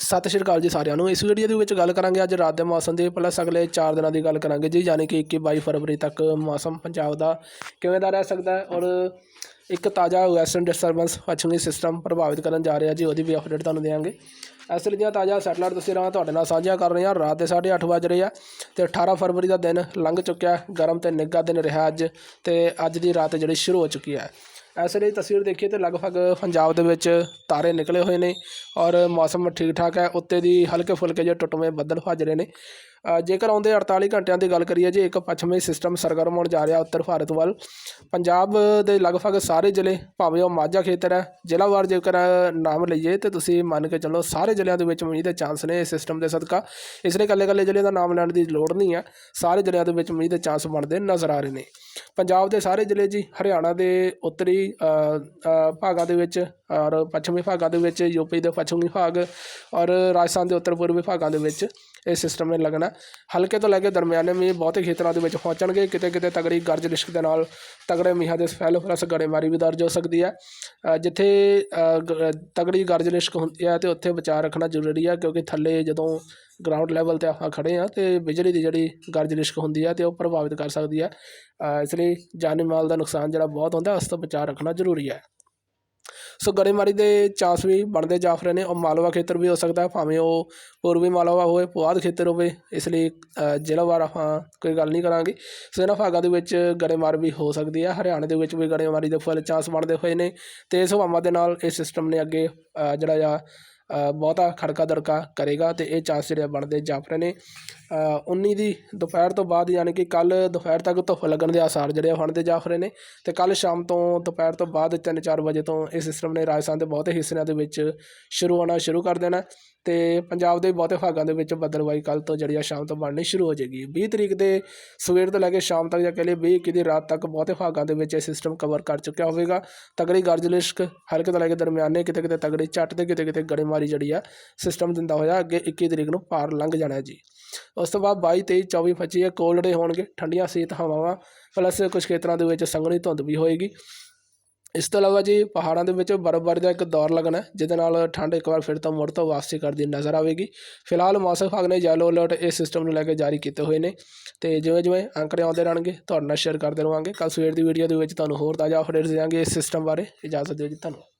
ਸਤਿ ਸ਼੍ਰੀ ਅਕਾਲ ਜੀ ਸਾਰਿਆਂ ਨੂੰ। ਇਸ ਵੀਡੀਓ ਦੇ ਵਿੱਚ ਗੱਲ ਕਰਾਂਗੇ ਅੱਜ ਰਾਤ ਦੇ ਮੌਸਮ ਦੀ। ਪਲੱਸ ਅਗਲੇ 4 ਦਿਨਾਂ ਦੀ ਗੱਲ ਕਰਾਂਗੇ ਜੀ, ਯਾਨੀ ਕਿ 21 22 ਫਰਵਰੀ ਤੱਕ ਮੌਸਮ ਪੰਜਾਬ ਦਾ ਕਿਵੇਂ ਦਾ ਰਹਿ ਸਕਦਾ ਹੈ ਔਰ ਇੱਕ ਤਾਜ਼ਾ ਵੈਸਟਰਨ ਡਿਸਟਰਬੈਂਸ ਪੱਛਮੀ ਸਿਸਟਮ ਪ੍ਰਭਾਵਿਤ ਕਰਨ ਜਾ ਰਿਹਾ ਜੀ, ਉਹਦੀ ਵੀ ਅਪਡੇਟ ਤੁਹਾਨੂੰ ਦੇਵਾਂਗੇ। ਇਸ ਲਈ ਦੀਆਂ ਤਾਜ਼ਾ ਸੈਟਲਾਈਟ ਤਸਵੀਰਾਂ ਤੁਹਾਡੇ ਨਾਲ ਸਾਂਝੀਆਂ ਕਰ ਰਹੇ ਹਾਂ। ਰਾਤ ਦੇ 8:30 ਵੱਜ ਰਹੇ ਆ ਤੇ 18 ਫਰਵਰੀ ਦਾ ਦਿਨ ਲੰਘ ਚੁੱਕਿਆ ਗਰਮ ਤੇ ਨਿੱਘਾ ਦਿਨ ਰਿਹਾ ਅੱਜ ਤੇ ਅੱਜ ਦੀ ਰਾਤ ਜਿਹੜੀ ਸ਼ੁਰੂ ਹੋ ਚੁੱਕੀ ਹੈ। ਇਸ ਲਈ ਤਸਵੀਰ ਦੇਖੀਏ ਤੇ ਲਗਭਗ ਪੰਜਾਬ ਦੇ ਵਿੱਚ ਤਾਰੇ ਨਿਕਲੇ ਹੋਏ ਨੇ ਔਰ ਮੌਸਮ ਠੀਕ ਠਾਕ ਹੈ, ਉੱਤੇ ਦੀ ਹਲਕੇ ਫੁਲਕੇ ਜਿਹੇ ਟੁੱਟਵੇਂ ਬੱਦਲ ਭੱਜ ਰਹੇ ਨੇ। ਜੇਕਰ ਆਉਂਦੇ 48 ਘੰਟਿਆਂ ਦੀ ਗੱਲ ਕਰੀਏ ਜੇ ਇੱਕ ਪੱਛਮੀ ਸਿਸਟਮ ਸਰਗਰਮ ਹੋਣ ਜਾ ਰਿਹਾ ਉੱਤਰ ਭਾਰਤ ਵੱਲ, ਪੰਜਾਬ ਦੇ ਲਗਭਗ ਸਾਰੇ ਜ਼ਿਲ੍ਹੇ ਭਾਵੇਂ ਉਹ ਮਾਝਾ ਖੇਤਰ ਹੈ ਜ਼ਿਲ੍ਹਾਵਾਰ ਜੇਕਰ ਨਾਮ ਲਈਏ ਤੇ ਤੁਸੀਂ ਮੰਨ ਕੇ ਚੱਲੋ ਸਾਰੇ ਜ਼ਿਲ੍ਹਿਆਂ ਦੇ ਵਿੱਚ ਮੀਂਹ ਦੇ ਚਾਂਸ ਨੇ ਇਸ ਸਿਸਟਮ ਦੇ ਸਦਕਾ। ਇਸ ਲਈ ਇਕੱਲੇ ਇਕੱਲੇ ਜ਼ਿਲ੍ਹੇ ਦਾ ਨਾਮ ਲੈਣ ਦੀ ਲੋੜ ਨਹੀਂ ਹੈ, ਸਾਰੇ ਜ਼ਿਲ੍ਹਿਆਂ ਦੇ ਵਿੱਚ ਮੀਂਹ ਦੇ ਚਾਂਸ ਬਣਦੇ ਨਜ਼ਰ ਆ ਰਹੇ ਨੇ। ਪੰਜਾਬ ਦੇ ਸਾਰੇ ਜ਼ਿਲ੍ਹੇ ਜੀ, ਹਰਿਆਣਾ ਦੇ ਉੱਤਰੀ ਭਾਗਾਂ ਦੇ ਵਿੱਚ ਔਰ ਪੱਛਮੀ ਭਾਗਾਂ ਦੇ ਵਿੱਚ ਯੂਪੀ ਦੇ ਪੱਛਮੀ ਭਾਗ ਔਰ ਰਾਜਸਥਾਨ ਦੇ ਉੱਤਰ ਪੂਰਬੀ ਭਾਗਾਂ ਦੇ ਵਿੱਚ ਇਹ ਸਿਸਟਮ ਨੇ ਲੱਗਣਾ। ਹਲਕੇ ਤੋਂ ਲੈ ਕੇ ਦਰਮਿਆਨੇ ਮੀਂਹ ਬਹੁਤੇ ਖੇਤਰਾਂ ਦੇ ਵਿੱਚ ਪਹੁੰਚਣਗੇ। ਕਿਤੇ ਕਿਤੇ ਤਗੜੀ ਗਰਜ ਲਿਸ਼ਕ ਦੇ ਨਾਲ ਤਗੜੇ ਮੀਂਹਾਂ ਦੇ ਸਫੈਲ ਪਲਸ ਗੜੇਮਾਰੀ ਵੀ ਦਰਜ ਹੋ ਸਕਦੀ ਹੈ। ਜਿੱਥੇ ਗ- ਤਗੜੀ ਗਰਜ ਲਿਸ਼ਕ ਹੁੰਦੀ ਹੈ ਤੇ ਉੱਥੇ ਬਚਾਅ ਰੱਖਣਾ ਜ਼ਰੂਰੀ ਹੈ ਕਿਉਂਕਿ ਥੱਲੇ ਜਦੋਂ ਗਰਾਊਂਡ ਲੈਵਲ ਤੇ ਆਪਾਂ ਖੜੇ ਆ ਤੇ ਬਿਜਲੀ ਦੀ ਜਿਹੜੀ ਗਰਜ ਲਿਸ਼ਕ ਹੁੰਦੀ ਹੈ ਤੇ ਉਹ ਪ੍ਰਭਾਵਿਤ ਕਰ ਸਕਦੀ ਹੈ। ਇਸ ਲਈ ਜਾਨੀ ਮਾਲ ਦਾ ਨੁਕਸਾਨ ਜਿਹੜਾ ਬਹੁਤ ਹੁੰਦਾ ਉਸ ਤੋਂ ਬਚਾਅ ਰੱਖਣਾ ਜ਼ਰੂਰੀ ਹੈ। ਸੋ ਗੜੇਮਾਰੀ ਦੇ ਚਾਂਸ ਵੀ ਬਣਦੇ ਜਾਫ ਰਹੇ ਨੇ ਉਹ ਮਾਲਵਾ ਖੇਤਰ ਵੀ ਹੋ ਸਕਦਾ ਭਾਵੇਂ ਉਹ ਪੂਰਬੀ ਮਾਲਵਾ ਹੋਵੇ ਪੁਆਧ ਖੇਤਰ ਹੋਵੇ ਇਸ ਲਈ ਅ, ਜ਼ਿਲ੍ਹਾਵਾਰ ਆਪਾਂ ਕੋਈ ਗੱਲ ਨਹੀਂ ਕਰਾਂਗੇ। ਸੋ ਇਹਨਾਂ ਭਾਗਾਂ ਦੇ ਵਿੱਚ ਗੜੇਮਾਰ ਵੀ ਹੋ ਸਕਦੀ ਹੈ ਹਰਿਆਣੇ ਦੇ ਵਿੱਚ ਵੀ ਗੜੇਮਾਰੀ ਦੇ ਫੁੱਲ ਚਾਂਸ ਬਣਦੇ ਹੋਏ ਨੇ ਤੇ ਇਸ ਦੇ ਨਾਲ ਇਹ ਸਿਸਟਮ ਨੇ ਅੱਗੇ ਜਿਹੜਾ ਆ ਬਹੁਤਾ ਖੜਕਾ ਦੜਕਾ ਕਰੇਗਾ ਅਤੇ ਇਹ ਚਾਂਸ ਜਿਹੜੇ ਆ ਬਣਦੇ ਜਾਫ ਨੇ। ਉੱਨੀ ਦੀ ਦੁਪਹਿਰ ਤੋਂ ਬਾਅਦ ਯਾਨੀ ਕਿ ਕੱਲ੍ਹ ਦੁਪਹਿਰ ਤੱਕ ਧੁੱਪ ਲੱਗਣ ਦੇ ਆਸਾਰ ਜਿਹੜੇ ਆ ਬਣਦੇ ਜਾਫ ਨੇ ਅਤੇ ਕੱਲ੍ਹ ਸ਼ਾਮ ਤੋਂ ਦੁਪਹਿਰ ਤੋਂ ਬਾਅਦ 3-4 ਵਜੇ ਤੋਂ ਇਹ ਸਿਸਟਮ ਨੇ ਰਾਜਸਥਾਨ ਦੇ ਬਹੁਤੇ ਹਿੱਸਿਆਂ ਦੇ ਵਿੱਚ ਸ਼ੁਰੂ ਹੋਣਾ ਸ਼ੁਰੂ ਕਰ ਦੇਣਾ ਤੇ ਪੰਜਾਬ ਦੇ ਬਹੁਤੇ ਭਾਗਾਂ ਦੇ ਵਿੱਚ ਬੱਦਲਵਾਈ ਕੱਲ ਤੋਂ ਜਿਹੜੀ ਆ ਸ਼ਾਮ ਤੋਂ ਬਣਨੀ ਸ਼ੁਰੂ ਹੋ ਜਾਏਗੀ। 20 ਤਰੀਕ ਦੇ ਸਵੇਰ ਤੋਂ ਲੈ ਕੇ ਸ਼ਾਮ ਤੱਕ ਜਾਂ ਕਹਿ ਲਈਏ 20 ਇੱਕੀ ਦੀ ਰਾਤ ਤੱਕ ਬਹੁਤੇ ਭਾਗਾਂ ਦੇ ਵਿੱਚ ਇਹ ਸਿਸਟਮ ਕਵਰ ਕਰ ਚੁੱਕਿਆ ਹੋਵੇਗਾ। ਤਗੜੀ ਗਰਜਲਿਸ਼ਕ ਹਲਕੇ ਤੋਂ ਲੈ ਕੇ ਦਰਮਿਆਨੇ ਕਿਤੇ ਕਿਤੇ ਤਗੜੀ ਝੱਟ ਤੇ ਕਿਤੇ ਕਿਤੇ ਗੜੇਮਾਰੀ ਜਿਹੜੀ ਆ ਸਿਸਟਮ ਦਿੰਦਾ ਹੋਇਆ, ਅੱਗੇ 21 ਤਰੀਕ ਨੂੰ ਪਾਰ ਲੰਘ ਜਾਣਾ ਜੀ। ਉਸ ਤੋਂ ਬਾਅਦ 22 23 24 25 ਇਹ ਕੋਲਡ ਡੇ ਹੋਣਗੇ, ਠੰਡੀਆਂ ਸੀਤ ਹਵਾਵਾਂ ਪਲੱਸ ਕੁਝ ਖੇਤਰਾਂ ਦੇ ਵਿੱਚ ਸੰਘਣੀ ਧੁੰਦ ਵੀ ਹੋਏਗੀ। ਇਸ ਤੋਂ ਇਲਾਵਾ ਜੀ ਪਹਾੜਾਂ ਦੇ ਵਿੱਚ ਬਰਫ਼ਬਾਰੀ ਦਾ ਇੱਕ ਦੌਰ ਲੱਗਣਾ ਜਿਹਦੇ ਨਾਲ ਠੰਡ ਇੱਕ ਵਾਰ ਫਿਰ ਤੋਂ ਮੁੜ ਤੋਂ ਵਾਪਸੀ ਕਰਦੀ ਨਜ਼ਰ ਆਵੇਗੀ। ਫਿਲਹਾਲ ਮੌਸਮ ਵਿਭਾਗ ਨੇ ਯੈਲੋ ਅਲਰਟ ਇਸ ਸਿਸਟਮ ਨੂੰ ਲੈ ਕੇ ਜਾਰੀ ਕੀਤੇ ਹੋਏ ਨੇ। ਤੇ ਜਿਵੇਂ ਜਿਵੇਂ ਅੰਕੜੇ ਆਉਂਦੇ ਰਹਿਣਗੇ, ਤੁਹਾਡੇ ਨਾਲ ਸ਼ੇਅਰ ਕਰਦੇ ਰਹਾਂਗੇ ਕੱਲ ਸਵੇਰ ਦੀ ਵੀਡੀਓ ਦੇ ਵਿੱਚ ਤੁਹਾਨੂੰ ਹੋਰ ਤਾਜ਼ਾ ਅਪਡੇਟਸ ਦਿਆਂਗੇ ਇਸ ਸਿਸਟਮ ਬਾਰੇ। ਇਜਾਜ਼ਤ ਦਿਓ ਜੀ, ਧੰਨਵਾਦ।